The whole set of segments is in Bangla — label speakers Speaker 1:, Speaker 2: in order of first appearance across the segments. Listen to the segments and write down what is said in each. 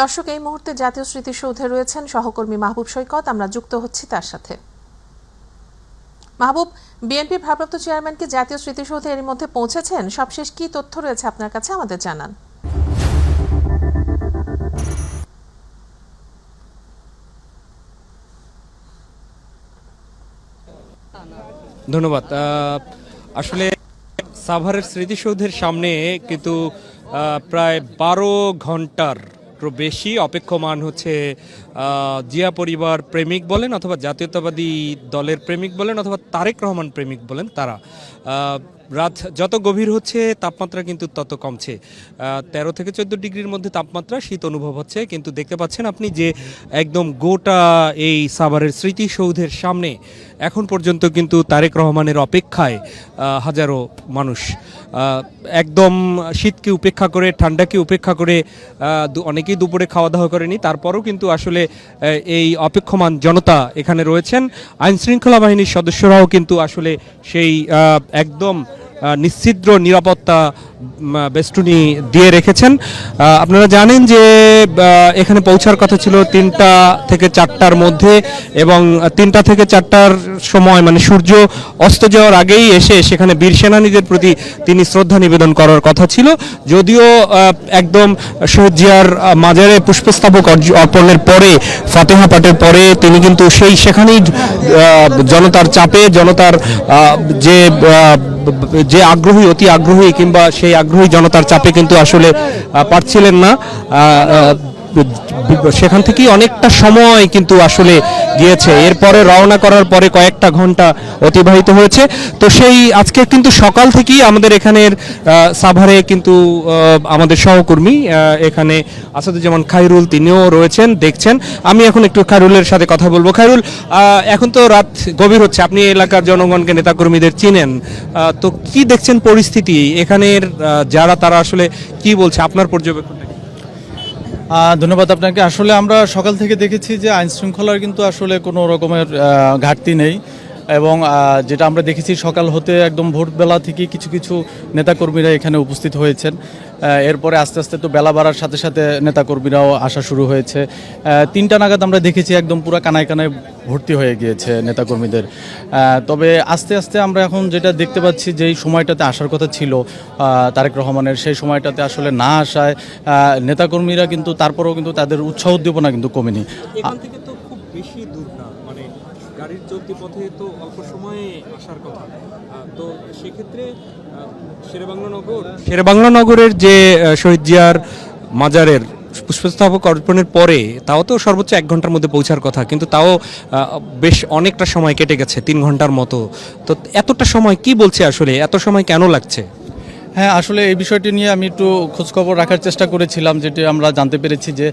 Speaker 1: দর্শক, এই মুহূর্তে জাতীয় স্মৃতিসৌধে রয়েছেন সহকর্মী মাহবুব সৈকত। আমরা যুক্ত হচ্ছি তার সাথে। মাহবুব বিএনপির ভারপ্রাপ্ত চেয়ারম্যান কি জাতীয় স্মৃতিসৌধে এর মধ্যে পৌঁছেছেন? সবশেষ কি তথ্য রয়েছে আপনার কাছে? আমাদের জানান।
Speaker 2: ধন্যবাদ। আসলে সাভারের স্মৃতিসৌধের সামনে কিন্তু প্রায় বারো ঘণ্টার বেশি। অপেক্ষমান হচ্ছে জিয়া পরিবার প্রেমিক বলেন অথবা জাতীয়তাবাদী দলের প্রেমিক বলেন অথবা তারেক রহমান প্রেমিক বলেন তারা। রাত যত গভীর হচ্ছে, তাপমাত্রা কিন্তু তত কমছে। তেরো থেকে চোদ্দ ডিগ্রির মধ্যে তাপমাত্রা, শীত অনুভব হচ্ছে। কিন্তু দেখতে পাচ্ছেন আপনি যে একদম গোটা এই সাভারের স্মৃতিসৌধের সামনে, এখন পর্যন্ত কিন্তু তারেক রহমানের অপেক্ষায় হাজারো মানুষ। একদম শীতকে উপেক্ষা করে, ঠান্ডাকে উপেক্ষা করে অনেকেই দুপুরে খাওয়া দাওয়া করেনি। তারপরও কিন্তু আসলে এই অপেক্ষমান জনতা এখানে রয়েছেন। আইনশৃঙ্খলা বাহিনীর সদস্যরাও কিন্তু আসলে সেই একদম আহ, নিশ্ছিদ্র নিরাপত্তা বেষ্টনী দিয়ে রেখেছেন। আপনারা জানেন যে এখানে পৌঁছার কথা ছিল তিনটা থেকে চারটার মধ্যে এবং তিনটা থেকে চারটার সময় মানে সূর্য অস্ত যাওয়ার আগেই এসে সেখানে বীর সেনানীদের প্রতি তিনি শ্রদ্ধা নিবেদন করার কথা ছিল। যদিও একদম শহীদ জিয়ার মাজারে পুষ্পস্তবক অর্পণের পরে ফাতেহা পাঠের পরে তিনি কিন্তু সেই সেখানেই জনতার চাপে জনতার যে যে আগ্রহী অতি আগ্রহী কিংবা সেই আগ্রহী জনতার চাপে কিন্তু আসলে পারছিলেন না। সেখান থেকেই অনেকটা সময় কিন্তু আসলে গিয়েছে। এরপরে রওনা করার পরে কয়েকটা ঘণ্টা অতিবাহিত হয়েছে। তো সেই আজকে কিন্তু সকাল থেকেই আমাদের এখানের সাভারে কিন্তু আমাদের সহকর্মী এখানে আসাদুজ্জামান খাইরুল তিনিও রয়েছেন দেখছেন। আমি এখন একটু খাইরুলের সাথে কথা বলব। খাইরুল এখন তো রাত গভীর হচ্ছে। আপনি এলাকার জনগণকে নেতাকর্মীদের চিনেন। তো কি দেখছেন পরিস্থিতি? এখানের যারা তারা আসলে কি বলছে? আপনার?
Speaker 3: আহ, ধন্যবাদ আপনাকে। আসলে আমরা সকাল থেকে দেখেছি যে আইনশৃঙ্খলার কিন্তু আসলে কোনো রকমের ঘাটতি নেই। এবং যেটা আমরা দেখেছি সকাল হতে একদম ভোরবেলা থেকে কিছু কিছু নেতাকর্মীরা এখানে উপস্থিত হয়েছেন। এরপরে আস্তে আস্তে তো বেলা বাড়ার সাথে সাথে নেতাকর্মীরাও আসা শুরু হয়েছে। তিনটা নাগাদ আমরা দেখেছি একদম পুরো কানায় কানায় ভর্তি হয়ে গিয়েছে নেতাকর্মীদের। তবে আস্তে আস্তে আমরা এখন যেটা দেখতে পাচ্ছি যে এই সময়টাতে আসার কথা ছিল তারেক রহমানের। সেই সময়টাতে আসলে না আসায় নেতাকর্মীরা কিন্তু তারপরেও কিন্তু তাদের উৎসাহ উদ্দীপনা কিন্তু কমেনি।
Speaker 2: বেশি গাড়ির চলতি পথে তো অল্প সময়ে আসার কথা। তো সেক্ষেত্রে শেরেবাংলা নগর শেরেবাংলা নগরের যে শহীদ জিয়ার মাজারের পুষ্পস্থাপক অর্পণের পরে তাও তো সর্বোচ্চ এক ঘণ্টার মধ্যে পৌঁছার কথা, কিন্তু তাও বেশ অনেকটা সময় কেটে গেছে, তিন ঘণ্টার মতো। তো এতটা সময় কি বলছে আসলে? এত সময় কেন লাগছে?
Speaker 3: হ্যাঁ আসলে এই বিষয়টি নিয়ে আমি একটু খোঁজখবর রাখার চেষ্টা করেছিলাম যেটি আমরা জানতে পেরেছি যে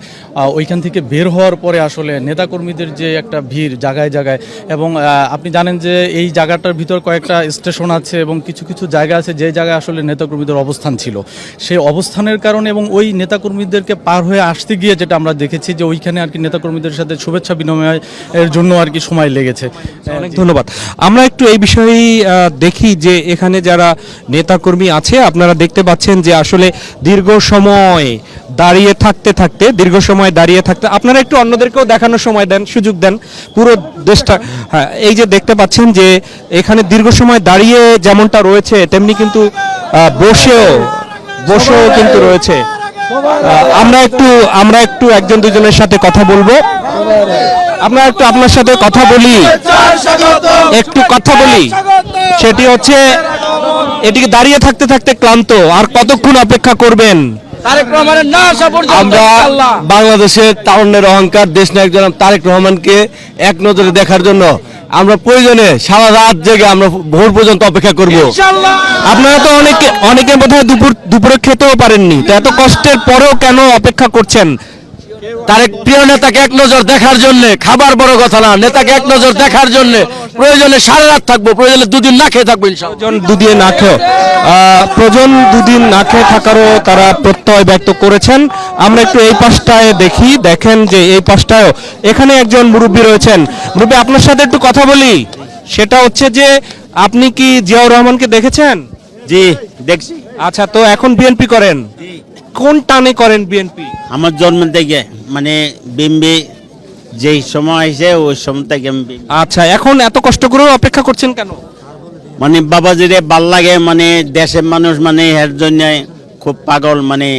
Speaker 3: ওইখান থেকে বের হওয়ার পরে আসলে নেতাকর্মীদের যে একটা ভিড় জায়গায় জায়গায় এবং আপনি জানেন যে এই জায়গাটার ভিতর কয়েকটা স্টেশন আছে এবং কিছু কিছু জায়গা আছে যে জায়গায় আসলে নেতাকর্মীদের অবস্থান ছিল। সেই অবস্থানের কারণে এবং ওই নেতাকর্মীদেরকে পার হয়ে আসতে গিয়ে যেটা আমরা দেখেছি যে ওইখানে আর কি নেতাকর্মীদের সাথে শুভেচ্ছা বিনিময়ের জন্য আর কি সময় লেগেছে।
Speaker 2: অনেক ধন্যবাদ। আমরা একটু এই বিষয়েই দেখি যে এখানে যারা নেতাকর্মী আছে আপনারা দেখতে পাচ্ছেন যে আসলে দীর্ঘ সময় দাঁড়িয়ে থাকতে থাকতে, দীর্ঘ সময় দাঁড়িয়ে থাকতে, আপনারা একটু অন্যদেরকেও দেখানোর সময় দেন, সুযোগ দেন, পুরো দেশটা হ্যাঁ এই যে দেখতে পাচ্ছেন যে এখানে দীর্ঘ সময় দাঁড়িয়ে যেমনটা রয়েছে, তেমনি কিন্তু বসেও বসেও কিন্তু রয়েছে। আমরা একটু আমরা একটু একজন দুজনের সাথে কথা বলব। আমরা একটু আপনার সাথে কথা বলি। একটু কথা বলি। সেটি হচ্ছে এটিকে দাঁড়িয়ে থাকতে থাকতে ক্লান্ত। আর কতক্ষণ অপেক্ষা করবেন?
Speaker 4: আমরা বাংলাদেশের তারুণ্যের অহংকার দেশ নায়ক জনাব তারেক রহমানকে এক নজরে দেখার জন্য আমরা প্রয়োজনে সারা রাত জেগে আমরা ভোর পর্যন্ত অপেক্ষা করব।
Speaker 2: আপনারা তো অনেকে অনেকে বোধহয় দুপুর দুপুরে খেতেও পারেননি। তো এত কষ্টের পরেও কেন অপেক্ষা করছেন?
Speaker 4: তারেক প্রিয় নেতাকে এক নজর দেখার জন্য খাবার বড় কথা না নেতাকে এক নজর দেখার জন্য প্রয়োজনে সারা রাত থাকব প্রয়োজনে দুদিন না খেয়ে থাকব ইনশাআল্লাহ।
Speaker 2: দুদিন না খেয়ে। আহ, প্রজন দুদিন না খেয়ে থাকারও তারা প্রত্যয় ব্যক্ত করেছেন। আমরা একটু এই পাশটায় দেখি দেখেন যে এই পাশটায়ও এখানে একজন মুরব্বী রয়েছেন। মুরব্বী আপনার সাথে একটু কথা বলি। সেটা হচ্ছে যে আপনি কি জিয়াউর রহমানকে দেখেছেন?
Speaker 4: জি দেখছি।
Speaker 2: আচ্ছা তো এখন বিএনপি করেন? কোন টানে করেন বিএনপি
Speaker 5: আমার জন্ম থেকে মানে বিম্বি যেই সময় আসে ওই সময় থেকে আমি
Speaker 2: আচ্ছা এখন এত কষ্ট করেও অপেক্ষা করছেন কেন?
Speaker 5: মানে বাবাজিরে ভালো লাগে মানে দেশের মানুষ মানে এর জন্য খুব পাগল মানে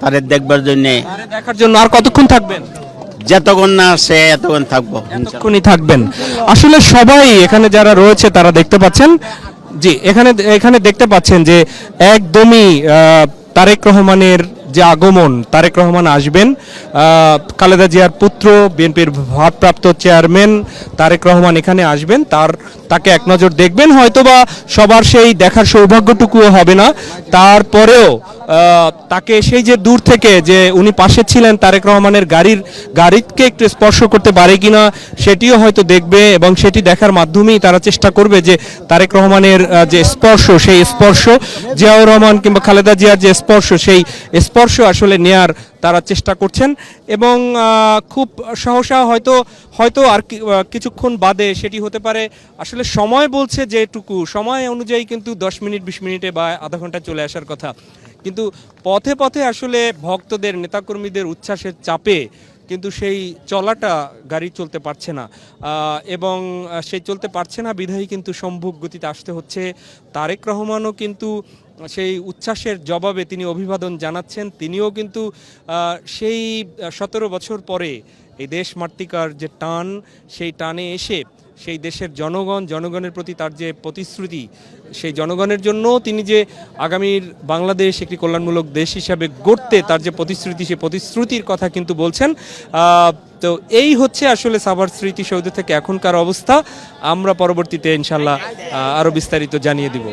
Speaker 5: তাদের দেখবার জন্য।
Speaker 2: দেখার জন্য আর কতক্ষণ থাকবেন?
Speaker 5: যতক্ষণ না আসে এতক্ষণ থাকব।
Speaker 2: এতক্ষণই থাকবেন। আসলে সবাই এখানে যারা রয়েছে তারা দেখতে পাচ্ছেন জি এখানে এখানে দেখতে পাচ্ছেন যে একদমই আহ, তারেক রহমানের যে আগমন তারেক রহমান আসবেন খালেদা জিয়ার পুত্র, বিএনপির ভারপ্রাপ্ত চেয়ারম্যান তারেক রহমান এখানে আসবেন, তার, তাকে এক নজর দেখবেন, হয়তোবা সবার সেই দেখার সৌভাগ্যটুকুও হবে না। তারপরেও তাকে সেই যে দূর থেকে যে উনি পাশে ছিলেন তারেক রহমানের গাড়ির, গাড়িকে একটু স্পর্শ করতে পারে কিনা, সেটিও হয়তো দেখবে এবং সেটি দেখার মাধ্যমেই তারা চেষ্টা করবে যে তারেক রহমানের যে স্পর্শ, সেই স্পর্শ, জিয়াউর রহমান কিংবা খালেদা জিয়ার যে স্পর্শ, সেই স্পর্শ আসলে নেয়ার তারা চেষ্টা করছেন এবং খুব সহসা হয়তো হয়তো আর কিছুক্ষণ বাদে সেটি হতে পারে। আসলে সময় বলছে যেটুকু, সময় অনুযায়ী কিন্তু দশ মিনিট, বিশ মিনিটে বা আধা ঘণ্টা চলে আসার কথা। কিন্তু পথে পথে আসলে ভক্তদের, নেতাকর্মীদের উচ্ছ্বাসের চাপে কিন্তু সেই চলাটা গাড়ি চলতে পারছে না। এবং সেই চলতে পারছে না, বিধায়ী কিন্তু সম্ভব গতিতে আসতে হচ্ছে। তারেক রহমানও কিন্তু সেই উচ্ছ্বাসের জবাবে তিনি অভিবাদন জানাচ্ছেন। তিনিও কিন্তু সেই সতেরো বছর পরে এই দেশ মাতৃকার যে টান, সেই টানে এসে সেই দেশের জনগণ, জনগণের প্রতি তার যে প্রতিশ্রুতি, সেই জনগণের জন্য তিনি যে আগামীর বাংলাদেশ একটি কল্যাণমূলক দেশ হিসাবে গড়তে তার যে প্রতিশ্রুতি সেই প্রতিশ্রুতির কথা কিন্তু বলছেন। তো এই হচ্ছে আসলে সাভার স্মৃতিসৌধ থেকে এখনকার অবস্থা। আমরা পরবর্তীতে ইনশাল্লাহ আরও বিস্তারিত জানিয়ে দিব।